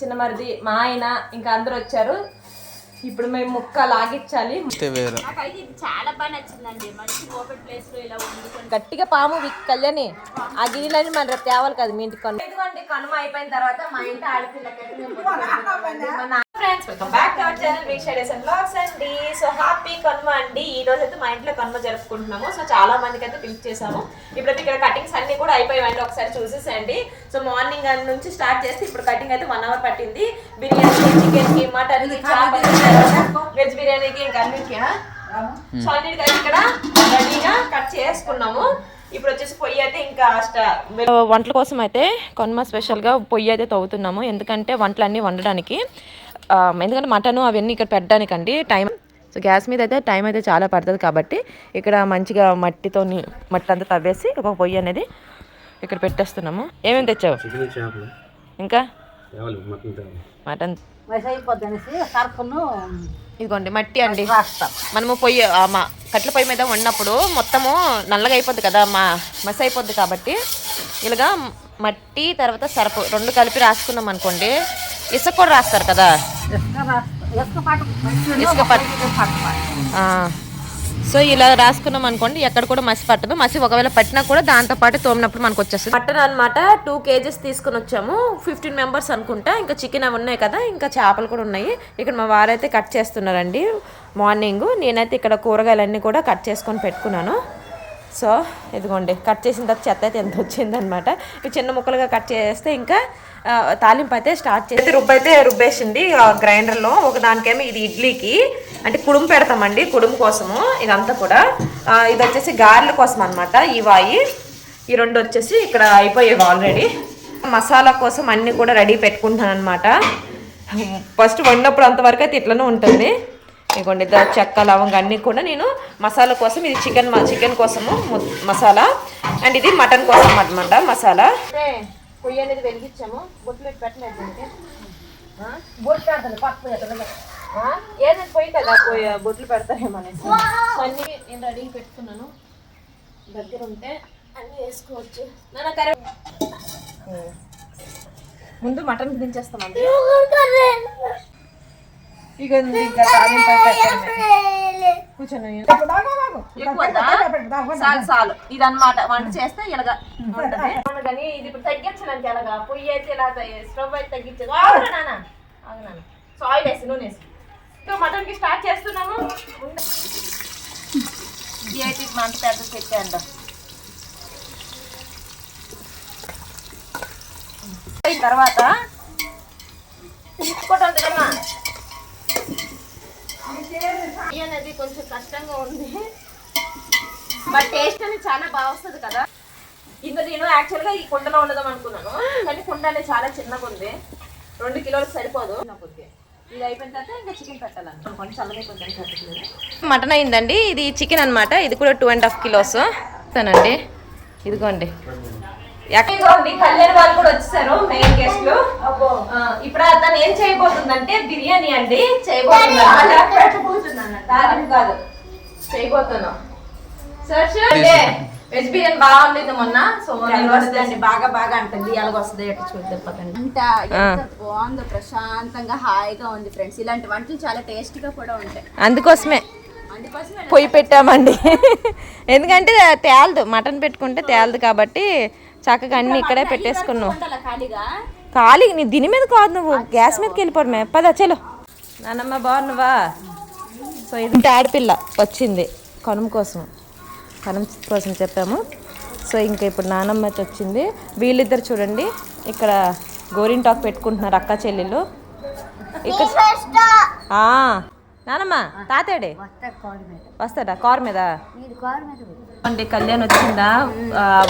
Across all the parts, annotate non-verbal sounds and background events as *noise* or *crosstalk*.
చిన్న మరిది మా ఆయన ఇంకా అందరూ వచ్చారు. ఇప్పుడు మేము ముక్క నాకైతే ఇది చాలా బాగా నచ్చిందండి. మంచి ఓపెన్ ప్లేస్లో ఇలా వండుకొని గట్టిగా పాము కళ్యాణి ఆ గిన్నెలని మన రేపు తేవాలి కదా మీ ఇంటికి కనుమ అయిపోయిన తర్వాత మా ఇంటి ఆడపిల్ల friends welcome back to our channel week షైడేస్ and blogs అండి. సో హ్యాపీ కనుమ అండి. ఈ రోజు అయితే మా ఇంట్లో కనుమ జరుపుకుంటున్నాము. సో చాలా మందికి అయితే పిలిచి చేసాము ఇప్పుడైతే ఇక్కడ కటింగ్స్ అన్ని కూడా అయిపోయాయండి. ఒకసారి చూసేసండి సో మార్నింగ్ నుంచి స్టార్ట్ చేస్తే ఇప్పుడు కటింగ్ అయితే వన్ అవర్ పట్టింది. బిర్యానీ చికెన్కి మటన్కి వెజ్ బిర్యానీకి ఇంకా అన్నిటికీ సో అన్నిటికీ ఇక్కడ రెడీగా కట్ చేసుకున్నాము. ఇప్పుడు వచ్చేసి పొయ్యి అయితే ఇంకా వంటల కోసం అయితే కొన్మ స్పెషల్గా పొయ్యి అయితే తవ్వుతున్నాము. ఎందుకంటే వంటలన్నీ వండడానికి. ఎందుకంటే మటన్ అవన్నీ ఇక్కడ పెట్టడానికండి టైం. సో గ్యాస్ మీద అయితే టైం అయితే చాలా పడుతుంది కాబట్టి ఇక్కడ మంచిగా మట్టితో మట్టి అంతా తవ్వేసి ఒక పొయ్యి అనేది ఇక్కడ పెట్టేస్తున్నాము. ఏమేమి తెచ్చావు? ఇంకా? మటన్ ఇదిగోండి మట్టి అండి. మనము పొయ్యి ఆ మా కట్ల పొయ్యి మీద వండినప్పుడు మొత్తము నల్లగా అయిపోద్ది కదా మా మసి అయిపోద్ది కాబట్టి ఇలాగా మట్టి తర్వాత సరపు రెండు కలిపి రాసుకున్నాం అనుకోండి ఇసుక కూడా రాస్తారు కదా. ఇసుక. సో ఇలా రాసుకున్నాం అనుకోండి ఎక్కడ కూడా మసి పట్టదు. మసి ఒకవేళ పట్టినా కూడా దాంతో పాటు తోమినప్పుడు మనకు వచ్చేస్తుంది. మటన్ అనమాట టూ కేజెస్ తీసుకుని వచ్చాము. ఫిఫ్టీన్ మెంబర్స్ అనుకుంటా. ఇంకా చికెన్ అవి ఉన్నాయి కదా ఇంకా చేపలు కూడా ఉన్నాయి. ఇక్కడ మా వారైతే కట్ చేస్తున్నారండి మార్నింగ్. నేనైతే ఇక్కడ కూరగాయలన్నీ కూడా కట్ చేసుకొని పెట్టుకున్నాను. సో ఇదిగోండి కట్ చేసిన తర్వాత చెత్త అయితే ఎంత వచ్చిందనమాట ఇవి చిన్న ముక్కలుగా కట్ చేస్తే ఇంకా తాలింపు అయితే స్టార్ట్ చేసి రుబ్బు అయితే రుబ్బేసింది గ్రైండర్లో. ఒక దానికేమో ఇది ఇడ్లీకి అంటే కుడుము పెడతామండి కుడుము కోసము ఇదంతా కూడా. ఇది వచ్చేసి గారెల కోసం అనమాట ఈ వాయి. ఈ రెండు వచ్చేసి ఇక్కడ అయిపోయేవి ఆల్రెడీ మసాలా కోసం అన్నీ కూడా రెడీ పెట్టుకుంటాను అనమాట ఫస్ట్ వండినప్పుడు అంతవరకు అయితే ఇట్లనే ఉంటుంది. ఇదిగోండి చెక్క లవంగ అన్నీ కూడా నేను మసాలా కోసం ఇది చికెన్ చికెన్ కోసము మసాలా. అండ్ ఇది మటన్ కోసం అనమాట మసాలా. పొయ్యి అనేది వెలిగించాము. బొట్లు పెట్టి పెట్టలేదు దీనికి. ఏదైనా పొయ్యి కదా పొయ్యి బొట్లు పెడతారేమో అనేసి. అన్ని నేను రెడీ పెట్టుకున్నాను. దగ్గర ఉంటే అన్ని వేసుకోవచ్చు. నాన్న కర్రీ ముందు మటన్ దించేస్తామండి. ఇక? చాలు ఇది అనమాట వంట చేస్తే ఇలాగా ఉంటది. అవును కానీ ఇది ఇప్పుడు తగ్గించడానికి ఎలాగా? పొయ్యి అయితే ఇలా స్టవ్ అయితే తగ్గించదు. ఆగు నాన్న. ఆగు నాన్న. సో ఆయిల్ వేసి నూనె వేసి. ఇంకా మటన్కి స్టార్ట్ చేస్తున్నాము. ఉండు. ఇది అయితే మంట పెద్ద అయిన తర్వాత ఇంకోటి ఉంటుందమ్మా ఫ్రై అనేది కొంచెం కష్టంగా ఉంది. బట్ టేస్ట్ అనేది చాలా బాగా వస్తుంది కదా. ఇంకా నేను యాక్చువల్గా ఈ కుండలో ఉండదాం అనుకున్నాను. కానీ కుండ అనేది చాలా చిన్నగా ఉంది. రెండు కిలోలకు సరిపోదు. కొద్దిగా ఇది అయిపోయిన తర్వాత ఇంకా చికెన్ పెట్టాలను చల్లగా కొంచెం మటన్ అయిందండి. ఇది చికెన్ అన్నమాట. ఇది కూడా టూ అండ్ హాఫ్ కిలోస్ తనండి ఇదిగోండి. ఇదిగోండి కళ్యాణ్ వాళ్ళు కూడా వచ్చేసారు మెయిన్ గెస్ట్లు ఇప్పుడు తను ఏం చేయబోతుందంటే బిర్యానీ అండి. చేయబోతున్నాను కాదు. చేయబోతున్నాం. వెజ్ బిర్యానీ బాగుండేది మొన్న. సో వస్తుందండి. బాగా బాగా అంటుంది ఎలాగ వస్తుంది ఎట్లా చూద్దాం పదండి అంత ఎంత బాగుందో ప్రశాంతంగా హాయిగా ఉంది ఫ్రెండ్స్. ఇలాంటి వంటలు చాలా టేస్టీగా కూడా ఉంటాయి. అందుకోసమే. అందుకోసమే పొయ్యి పెట్టామండి. *laughs* ఎందుకంటే తేలదు. మటన్ పెట్టుకుంటే తేలదు కాబట్టి చక్కగా అన్ని ఇక్కడే పెట్టేసుకున్నాం ఉండాలా ఖాళీగా? ఖాళీ నీ దీని మీద కాదు నువ్వు. గ్యాస్ మీదకి వెళ్ళిపోవడమే. పద చలో. నానమ్మ బాగున్నావా? సో ఇది ఆడపిల్ల వచ్చింది కనుమ కోసం. కనుమ కోసం చెప్పాము. సో ఇంకా ఇప్పుడు నానమ్మ వచ్చింది. వీళ్ళిద్దరు చూడండి. ఇక్కడ గోరింటాకు పెట్టుకుంటున్నారు అక్క చెల్లెళ్ళు. ఇక్కడ నానమ్మ తాతేడే వస్తాడా కార్ మీద. అంటే కళ్యాణ్ వచ్చిందా?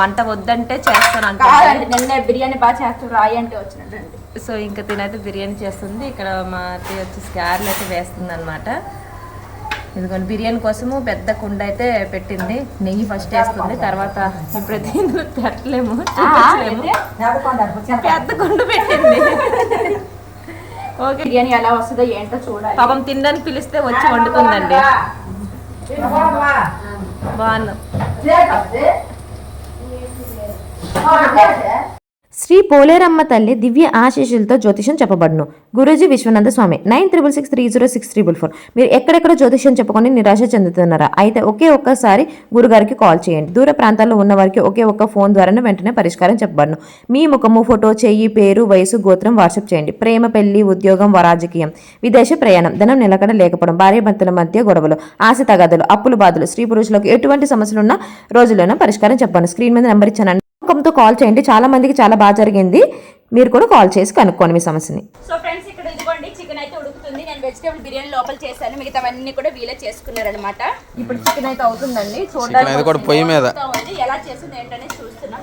వంట వద్దంటే చేస్తాను అంటే బిర్యానీ బాగా చేస్తారు రాయి అంటే వచ్చినట్టు సో ఇంకా తినైతే బిర్యానీ చేస్తుంది. ఇక్కడ మా అత్తయ్య వచ్చేసి గారెలు అయితే వేస్తుంది అనమాట ఇదిగోండి బిర్యానీ కోసము పెద్ద కుండ అయితే పెట్టింది. నెయ్యి ఫస్ట్ వేస్తుంది తర్వాత ఇప్పుడైతే ఇందులో పెట్టలేము పెద్ద కుండ పెట్టింది. ఓకే. బిర్యానీ ఎలా వస్తుందో ఏంటో చూడాలి. పాపం తినడానికి పిలిస్తే వచ్చి వండుతుందండి. బాగున్నాం சேர்க்காது శ్రీ పోలేరమ్మ తల్లి దివ్య ఆశీస్సులతో జ్యోతిషం చెప్పబడును. Guruji Vishwanatha Swami nine triple six three zero six triple four. మీరు ఎక్కడెక్కడ జ్యోతిషం చెప్పుకొని నిరాశ చెందుతున్నారా? అయితే ఒకే ఒక్కసారి గురుగారికి కాల్ చేయండి. దూర ప్రాంతాల్లో ఉన్న వారికి ఒకే ఒక్క ఫోన్ ద్వారానే వెంటనే పరిష్కారం చెప్పబడును. మీ ముఖము ఫోటో చెయ్యి పేరు వయసు గోత్రం వాట్సాప్ చేయండి. ప్రేమ పెళ్ళి ఉద్యోగం రాజకీయం విదేశ ప్రయాణం ధనం నిలకడ లేకపోవడం భార్య భర్తల మధ్య గొడవలు ఆశ తగాదులు అప్పులు బాధలు స్త్రీ పురుషులకు ఎటువంటి సమస్యలున్న రోజుల్లోనే పరిష్కారం చెప్పాను స్క్రీన్ మీద నెంబర్ ఇచ్చాను. నమ్మకంతో కాల్ చేయండి. చాలా మందికి చాలా బాగా జరిగింది. మీరు కూడా కాల్ చేసి కనుక్కోండి మీ సమస్యని. సో ఫ్రెండ్స్ ఇక్కడ ఇదిగోండి చికెన్ అయితే ఉడుకుతుంది. నేను వెజిటేబుల్ బిర్యానీ లోపల చేశాను. మిగతావన్నీ కూడా వీలే చేసుకున్నారనమాట ఇప్పుడు చికెన్ అయితే అవుతుందండి. అది కూడా పొయ్యి మీద. ఎలా చేసింది ఏంటనే చూస్తున్నాం.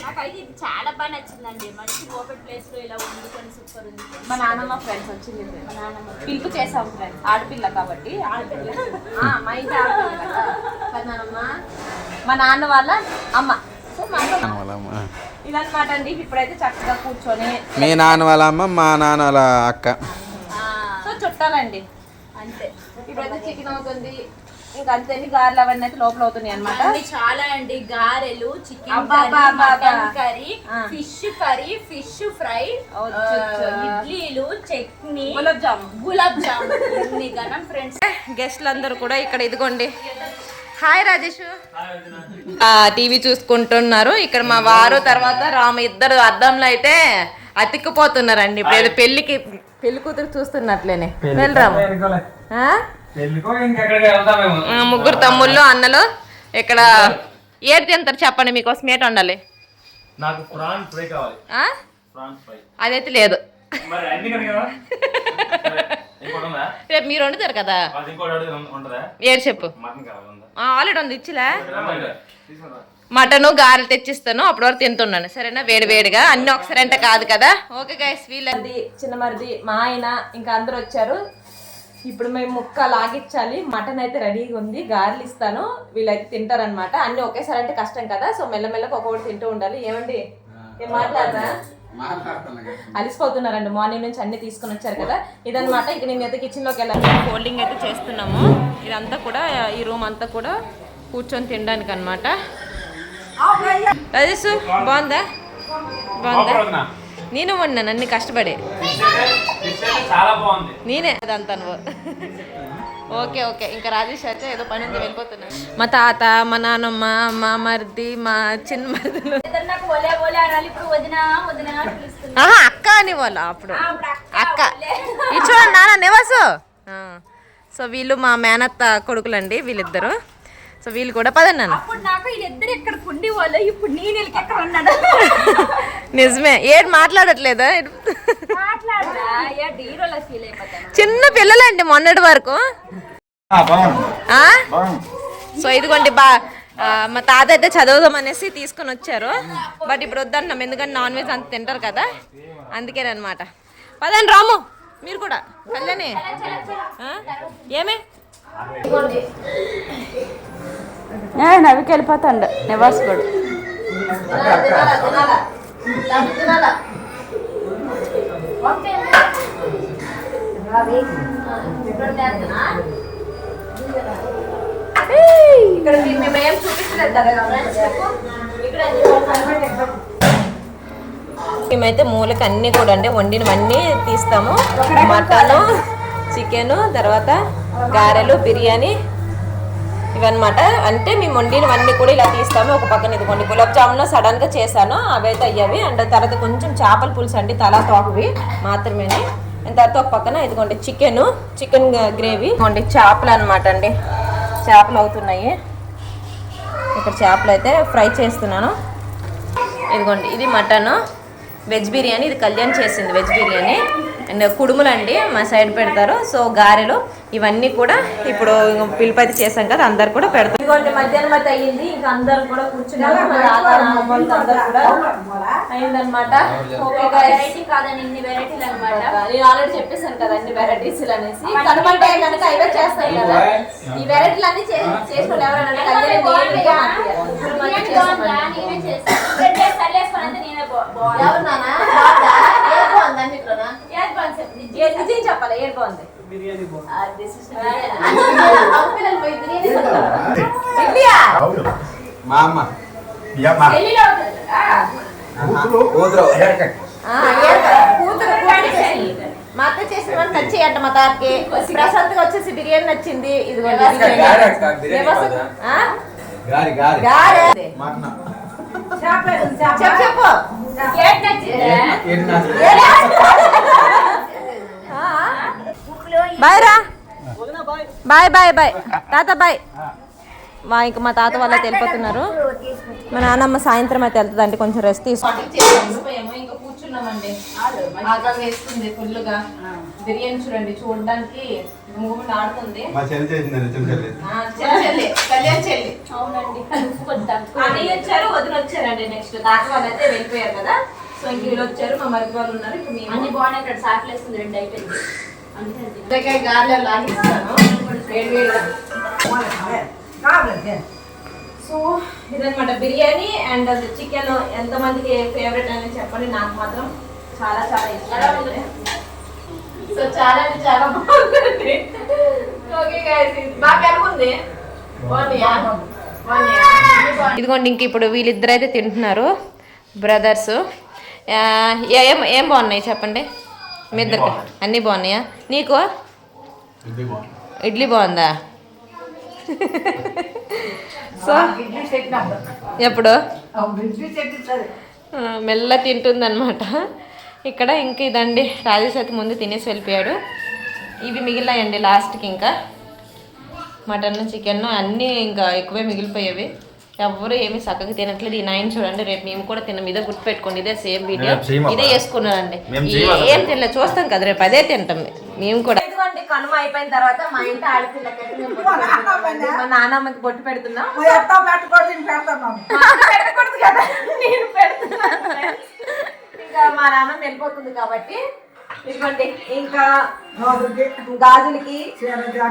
నాకైతే ఇది చాలా బాగా నచ్చిందండి. మంచి ఓపెన్ ప్లేస్లో ఇలా వండుకొని సూపర్ ఉంది. మా నాన్నమ్మ ఫ్రెండ్స్ వచ్చింది. మా నాన్నమ్మ పిలుపు చేసాం ఫ్రెండ్స్ ఆడపిల్ల కాబట్టి. ఆడపిల్ల. *laughs* ఆ, మా ఇంటి ఆడపిల్ల. కదా. కదా నాన్నమ్మ మా నాన్న వాళ్ళ అమ్మ. ఇదన్నమాట అండి. ఇప్పుడైతే చక్కగా కూర్చొని మీ నాన్న వాళ్ళ అమ్మ మా నాన్న వాళ్ళ అక్క. సో చుట్టాలండి. అంతే. ఇప్పుడైతే చికెన్ అవుతుంది. ఇంకా అంతే గారెలు అవన్నీ అయితే లోపల అవుతున్నాయి అనమాట చాలా అండి. గారెలు chicken curry. Fish curry fish fry. ఇడ్లీలు చట్నీ గులాబ్ జాము. గులాబ్ జామ్. ఫ్రెండ్స్ గెస్ట్లు అందరూ కూడా ఇక్కడ ఇదిగోండి. హాయ్ రాజేష్. టీవీ చూసుకుంటున్నారు. ఇక్కడ మా వారు తర్వాత రామ ఇద్దరు అద్దంలో అయితే అతిక్కిపోతున్నారండి ఇప్పుడు ఏదో పెళ్ళికి పెళ్ళి కూతురు చూస్తున్నట్లేనే. వెళ్ళరాము ఆ, ముగ్గురు తమ్ముళ్ళు అన్నలు ఇక్కడ ఏడు తింటారు చెప్పండి మీకోసం? ఏట ఉండాలి నాకు ఫ్రై కావాలి. అదైతే లేదు. *laughs* రేపు మీరు వండుతారు కదా? ఏడు చెప్పు. మటన్ కావాలి ఉందా ఆల్రెడీ ఉంది ఇచ్చిలే. మటను గారెలు తెచ్చిస్తాను అప్పటి వరకు తింటున్నాను. సరేనా? వేడి వేడిగా. అన్ని ఒకసారి అంటే కాదు కదా? ఓకే గైస్ వీళ్ళది చిన్న మరిది మా ఆయన ఇంకా అందరూ వచ్చారు. ఇప్పుడు మేము ముక్క లాగిచ్చాలి. మటన్ అయితే రెడీగా ఉంది. గారెలు ఇస్తాను. వీళ్ళైతే తింటారనమాట అన్ని ఒకేసారి అంటే కష్టం కదా? సో మెల్లమెల్లగా ఒక్కొక్కటి తింటూ ఉండాలి. ఏమండి? ఏం మాట్లాడరా? అలిసిపోతున్నారండి. మార్నింగ్ నుంచి అన్ని తీసుకొని వచ్చారు కదా. ఇదన్నమాట ఇక నేను అయితే కిచెన్లోకి వెళ్ళాలి. ఫోల్డింగ్ అయితే చేస్తున్నాము. ఇదంతా కూడా ఈ రూమ్ అంతా కూడా కూర్చొని తినడానికి అనమాట రాజేష్ బాగుందా? బాగుందా. నేను వండినాను అన్ని కష్టపడి. నేనే. అదంతా నువ్వు. Okay okay. ఇంకా రాజేష్ అయితే ఏదో పని ఉంది వెళ్ళిపోతున్నా మా తాత మా నాన్నమ్మ మా మరిది మా చిన్న పిలుస్తుంది. ఆహా అక్క అని వాళ్ళు అప్పుడు అక్క. ఇది చూడండి నాన్న నివాసు. సో వీళ్ళు మా మేనత్త కొడుకులండి వీళ్ళిద్దరు. సో వీళ్ళు కూడా పదండి నాన్న. అప్పుడు నాకు వీళ్ళిద్దరు ఎక్కడ కుండి వాళ్ళు ఇప్పుడు నేను వీళ్ళకి ఎక్కడ ఉన్నాడు నిజమే ఏడు మాట్లాడట్లేదా మాట్లాడరా అయ్యా డీరోలో ఫీల్ అయిపోతాను చిన్న పిల్లలండి మొన్నటి వరకు. ఆ? సో ఇదిగోండి బా మా తాత అయితే చదువుదాం అనేసి తీసుకొని వచ్చారు. బట్ ఇప్పుడు వద్దన్నాం ఎందుకంటే నాన్ వెజ్ అంత తింటారు కదా. అందుకేనమాట పదండి రాము మీరు కూడా కళ్యాణి? ఏమే? నవ్వికి వెళ్ళిపోతాడు. నివాస్ కూడా. ఇక్కడ మేము ఏం చూపించలేదు మేమైతే మూలకి అన్నీ కూడా అంటే వండినవన్నీ తీస్తాము. మటను చికెను తర్వాత గారెలు బిర్యానీ ఇవన్నమాట. అంటే మేము వండినవన్నీ కూడా ఇలా తీస్తాము ఒక పక్కన ఇదిగోండి. గులాబ్ జామున్ సడన్గా చేశాను. అవైతే అయ్యవి. అండ్ తర్వాత కొంచెం చేపల పులుసు అండి తలా తోకవి మాత్రమేనే. తర్వాత ఒక పక్కన ఇదిగోండి చికెన్ చికెన్ గ్రేవీ. ఇదిగోండి చేపలు అనమాట అండి. చేపలు అవుతున్నాయి. ఇక్కడ చేపలు అయితే ఫ్రై చేస్తున్నాను. ఇదిగోండి ఇది మటన్. వెజ్ బిర్యానీ ఇది కళ్యాణ్ చేసింది వెజ్ బిర్యానీ. అండ్ కుడుములు అండి మా సైడ్ పెడతారు. సో గారెలు ఇవన్నీ కూడా ఇప్పుడు పిలుపు అయితే చేసాం కదా అందరు కూడా పెడతారు. ఇదిగోండి మధ్యాహ్నం అయితే అయ్యింది. ఇంకా అందరు కూడా కూర్చున్నారు. అయిందనమాట ఓకే guys. వెరైటీ కాదని ఇన్ని వెరైటీలు అనమాట నేను ఆల్రెడీ చెప్పేసాను కదా అన్ని వెరైటీస్ అనేసి. కనుమంటే కనుక అవే చేస్తాయి కదా. ఈ వెరైటీలు అన్ని చేసుకోండి ఎవరైనా చేస్తాను నేనే బాగుంది. నిజం. ఏ- చెప్పాలి ఏది బాగుంది! మా అమ్మ. మా అత్త చేసిన వంట నచ్చేయంట మా తాతకి. ప్రశాంత్గా వచ్చేసి బిర్యానీ నచ్చింది. ఇదిగోండి బిర్యానీ. ఆ? గారె. చెప్పు చెప్పు. బాయ్ రా. Bye bye bye. తాత బాయ్. మా ఇంకా మా తాత వాళ్ళ వెళ్ళిపోతున్నారు మా నాన్నమ్మ సాయంత్రం అయితే వెళ్తుంది అంటే కొంచెం రెస్ట్ తీసుకుంటాం ఇంకా కూర్చున్నామండి ఆకలి వేస్తుంది ఫుల్గా బిర్యానీ చూడండి చూడడానికి మూమెంట్ ఆడుతుంది మా చెల్లి చేసింది నిజం చెల్లి. ఆ, చెల్లి చెల్లి కళ్యాణ్ చెల్లి. అవునండి. కొంచెం అన్నయ్య వచ్చారు వదిన వచ్చారండి నెక్స్ట్ తాత వాళ్ళు అయితే వెళ్ళిపోయారు కదా. సో ఇంక వీళ్ళు వచ్చారు మా మరిది వాళ్ళు ఉన్నారు ఇప్పుడు అన్ని బాగున్నాయి ఇక్కడ వేస్తుంది రెండు అయిపోయింది. అంతే అండి లాగిస్తాను వేడి వేడిగా. సో ఇదనమాట బిర్యానీ అండ్ చికెన్ ఎంతమందికి ఫేవరెట్ అని చెప్పండి. నాకు మాత్రం చాలా చాలా ఇష్టం సో చాలా అంటే చాలా బాగుంది ఓకే బాగా బాగుందియా? ఇదిగోండి ఇంక ఇప్పుడు వీళ్ళిద్దరైతే తింటున్నారు. బ్రదర్స్ ఏం ఏం బాగున్నాయి చెప్పండి? మీ ఇద్దరికి అన్నీ బాగున్నాయా? నీకు? ఇడ్లీ బాగుందా. సో ఎప్పుడు? మెల్ల తింటుందన్నమాట. ఇక్కడ ఇంక ఇదండి రాజేష్ అయితే ముందు తినేసి వెళ్ళిపోయాడు. ఇవి మిగిలినాయండి లాస్ట్కి ఇంకా. మటన్ చికెన్ అన్నీ ఇంకా ఎక్కువే మిగిలిపోయేవి. ఎవ్వరు ఏమి చక్కగా తినట్లేదు. ఈ నైన్ చూడండి రేపు మేము కూడా తిన్నాం ఇదే గుర్తుపెట్టుకోండి. ఇదే సేమ్ వీడియో? ఇదే చేయమా? ఏం తినలేదు. చూస్తాం కదా రేపు అదే తింటాం మేము. కూడా. ఇదిగోండి కనుమ అయిపోయిన తర్వాత మా ఇంటి పెడుతున్నాం. మా నాన్నమ్మకి బొట్టు పెడుతున్నాం. నేను పెడుతున్నాను. *laughs* ఇంకా మా నాన్న వెళ్ళిపోతుంది కాబట్టి ఇదిగోండి ఇంకా గాజులకి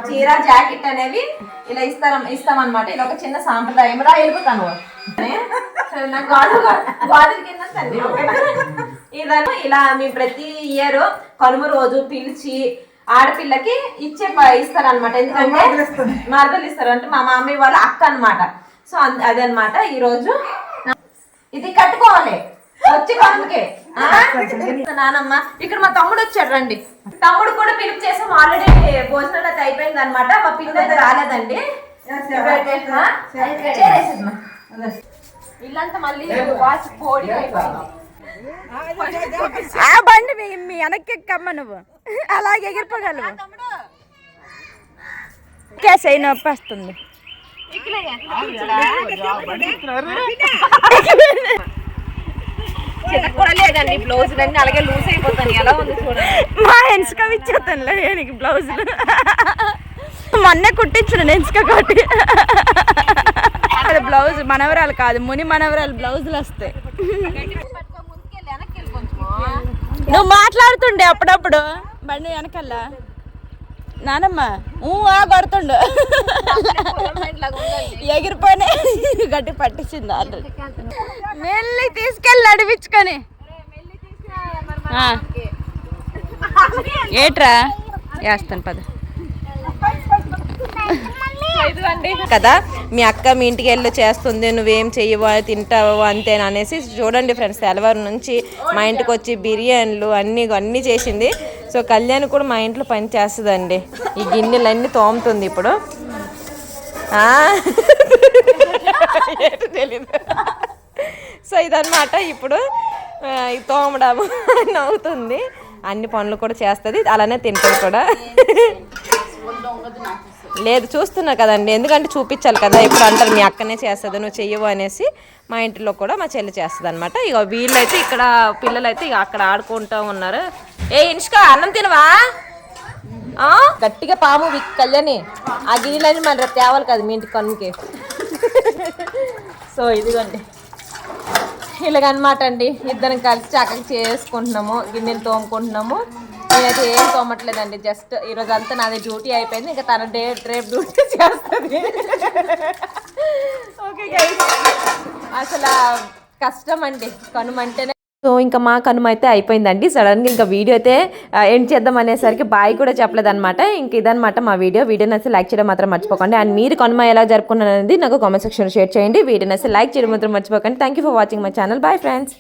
చీర జాకెట్ అనేవి ఇలా ఇస్తాం ఇస్తామన్నమాట. ఇది ఒక చిన్న సాంప్రదాయం. రా వెళ్ళిపోతాను నాకు గాజుల కింద ఇదను ఇలా మేము ప్రతి ఇయర్ కనుమ రోజు పిలిచి ఆడపిల్లకి ఇచ్చే ఇస్తారనమాట ఎందుకంటే మరదలు ఇస్తారు అంటే మా మామయ్య వాళ్ళ అక్క అన్నమాట. సో అదనమాట ఈ రోజు ఇది కట్టుకోవాలి. వచ్చి కనుమకే ఆ? నానమ్మ ఇక్కడ మా తమ్ముడు వచ్చాడు రండి. తమ్ముడు కూడా పిలుపు చేసాం ఆల్రెడీ భోజనాలు అయితే అయిపోయింది అనమాట మా పిల్లలు అయితే రాలేదండి. ఇల్లంతా మళ్ళీ వాచి పోడి అయిపోయింది. ఆ బండి మీ మీ వెనక్కి ఎక్కమ్మ నువ్వు. అలాగే ఎగిరిపోగలవు. కేసు అయిన నొప్పి వస్తుంది చిన్న కూడా లేదండి బ్లౌజ్ అన్ని అలాగే లూజ్ అయిపోతాను ఎలా ఉంది చూడండి. మా ఎన్సుక ఇచ్చేస్తానులే నీకు బ్లౌజులు మొన్నే కుట్టించిన ఎన్సుక కొట్టి. అది బ్లౌజ్ మనవరాలు కాదు ముని మనవరాలు బ్లౌజులు వస్తాయి. నువ్వు మాట్లాడుతుండే అప్పుడప్పుడు. బండి వెనకల్లా నానమ్మ ఊ ఆ కొడుతుండు ఎగిరిపోయినా గట్టి పట్టించింది ఆల్రెడీ. మెల్లి తీసుకెళ్ళి నడిపించుకొని. ఏట్రా? వేస్తాను పద. కదా మీ అక్క మీ ఇంటికి వెళ్ళి చేస్తుంది నువ్వేం చెయ్యవు తింటావు అంతే అనేసి చూడండి ఫ్రెండ్స్ తెల్లవారు నుంచి మా ఇంటికి వచ్చి బిర్యానీలు అన్నీ అన్నీ చేసింది. సో కళ్యాణ్ కూడా మా ఇంట్లో పని చేస్తుందండి. ఈ గిన్నెలన్నీ తోముతుంది ఇప్పుడు. తెలీదు. సో ఇదన్నమాట ఇప్పుడు తోమడము నవ్వుతుంది అన్ని పనులు కూడా చేస్తుంది. అలానే తింటుంది కూడా. లేదు చూస్తున్నా కదండి. ఎందుకంటే చూపించాలి కదా. ఇప్పుడు అంటారు మీ అక్కనే చేస్తుంది నువ్వు చెయ్యవు అనేసి మా ఇంటిలో కూడా మా చెల్లి చేస్తుంది అనమాట ఇక వీళ్ళైతే ఇక్కడ పిల్లలు అయితే ఇక అక్కడ ఆడుకుంటూ ఉన్నారు. ఏ ఇన్ష్కా అన్నం తినవా? గట్టిగా పాము కళ్యాణి ఆ గిన్నెలన్నీ మన రేపు తేవాలి కదా మీ ఇంటి కన్నుకి. సో ఇదిగోండి. ఇలాగనమాట అండి. ఇద్దరం కలిసి చక్కగా చేసుకుంటున్నాము గిన్నెలు తోముకుంటున్నాము. నేనైతే ఏం తోమట్లేదండి జస్ట్ ఈరోజు అంతా నాది డ్యూటీ అయిపోయింది. ఇంకా తన డే రేపు డ్యూటీ *laughs* చేస్తుంది. ఓకే గైస్ అసలు కష్టం అండి. కనుమంటేనే సో ఇంకా మా కనుమ అయితే అయిపోయిందండి. సడన్గా ఇంకా వీడియో అయితే ఎండ్ చేద్దాం అనేసరికి బాయ్ కూడా చెప్పలేదు అనమాట ఇంక ఇదనమాట మా వీడియో. వీడియో నచ్చి లైక్ చేయడం మాత్రం మర్చిపోకండి. అండ్ మీరు కనుమ ఎలా జరుపుకున్నారనేది నాకు కామెంట్ సెక్షన్ షేర్ చేయండి. వీడియో నచ్చి లైక్ చేయడం మాత్రం మర్చిపోకండి. Thank you for watching my channel bye friends